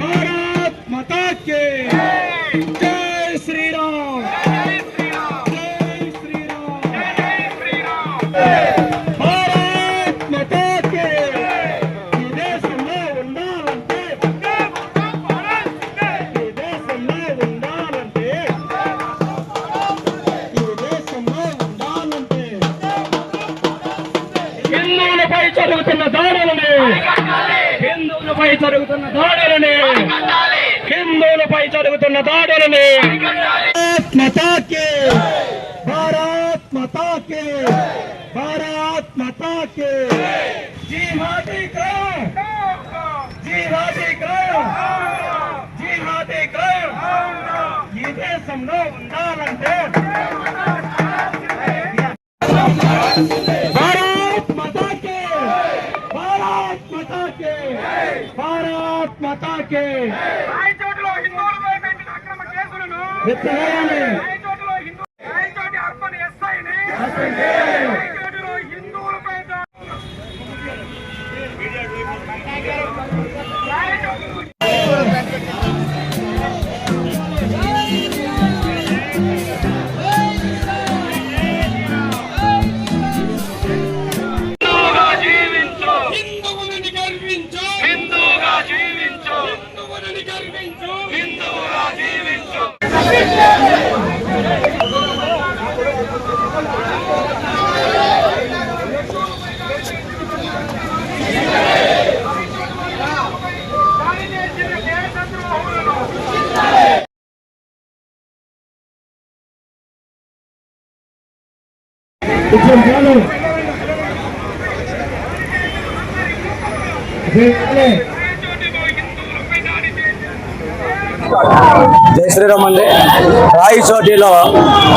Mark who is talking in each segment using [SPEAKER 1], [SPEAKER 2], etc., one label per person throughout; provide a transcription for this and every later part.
[SPEAKER 1] భారత్ మాతా కి జై శ్రీరామ్ జై శ్రీరామ్ భారత్ మాతా కి ఈ దేశంలో ఉండాలంటే ఈ దేశంలో ఉండాలంటే ఈ దేశంలో ఉండాలంటే హిందువులపై జరుగుతున్న దాడులని హిందువులపై జరుగుతున్న దాడులని. హిందువులపై జరుగుతున్న దాడులని. భారత్ మతాకి. భారత్ మతాకి. జీవాది క్రయం జీవాది క్రయం జీవాది క్రయం ఈ దేశంలో ఉండాలంటే భారత్ మాతా కే
[SPEAKER 2] రాయచోటిలో హిందువులపై పెట్టిన అక్రమ కేసులను
[SPEAKER 1] ఎత్తివేయాలి కొంచెం చాలు
[SPEAKER 2] రాయచోటిలో హిందువులపై దాడి చేసిన
[SPEAKER 3] జై శ్రీరామ్ అండి. రాయి చోటిలో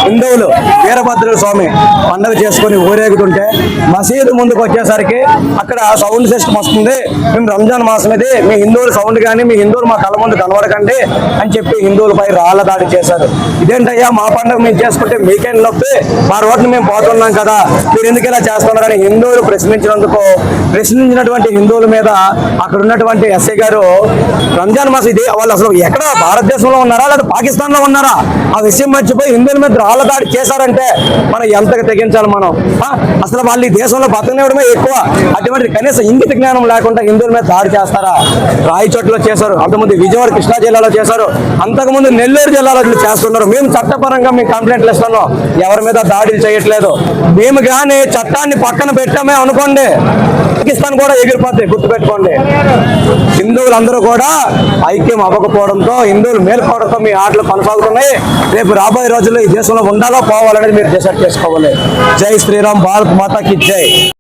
[SPEAKER 3] హిందువులు వీరభద్ర స్వామి పండగ చేసుకుని ఊరేగుతుంటే మసీదు ముందుకు వచ్చేసరికి అక్కడ సౌండ్ సిస్టమ్ వస్తుంది. మేము రంజాన్ మాసం ఇది మీ హిందువుల సౌండ్ కానీ మీ హిందువులు మా కళ్ళ ముందు కనబడకండి అని చెప్పి హిందువులపై రాళ్ళ దాడి చేశారు. ఇదేంటయ్యా మా పండుగ మేము చేసుకుంటే మీకేం నొప్పి? మా రోడ్ని మేము పోతున్నాం కదా మీరు ఎందుకు ఇలా చేస్తున్నారని హిందువులు ప్రశ్నించినందుకు ప్రశ్నించినటువంటి హిందువుల మీద అక్కడ ఉన్నటువంటి ఎస్ఐ గారు రంజాన్ మాసం ఇది వాళ్ళు అసలు ఎక్కడ భారతదేశంలో ఉన్నారా? లేదా పాకిస్తాన్లో ఉన్నారా? ఆ విషయం మర్చిపోయి హిందువుల మీద రాళ్ళ దాడి చేశారంటే మనం ఎంతగా తెగించాలి మనం? అసలు వాళ్ళు ఈ దేశంలో బతకనివ్వడమే ఎక్కువ. అటువంటి కనీసం ఇంగిత జ్ఞానం లేకుండా హిందువుల మీద దాడి చేస్తారా? రాయచోట్లో చేశారు అంతకుముందు విజయవాడ కృష్ణా జిల్లాలో చేశారు అంతకుముందు నెల్లూరు జిల్లాలో చేస్తున్నారు. మేము చట్టపరంగా మేము కంప్లైంట్లు ఇస్తున్నాం ఎవరి మీద దాడులు చేయట్లేదు. మేము కానీ చట్టాన్ని పక్కన పెట్టామే అనుకోండి. పాకిస్తాన్ కూడా ఎగిరిపోతాయి గుర్తుపెట్టుకోండి. హిందువులందరూ కూడా ఐక్యం అవ్వకపోవడంతో హిందువులు మేల్కోవడంతో మీ ఆటలు కొనసాగుతున్నాయి. రేపు రాబోయే రోజుల్లో ఈ దేశంలో ఉండాలో పోవాలనేది మీరు డిసైడ్ చేసుకోవాలి. జై శ్రీరామ్ భారత్ మాతాకి జై.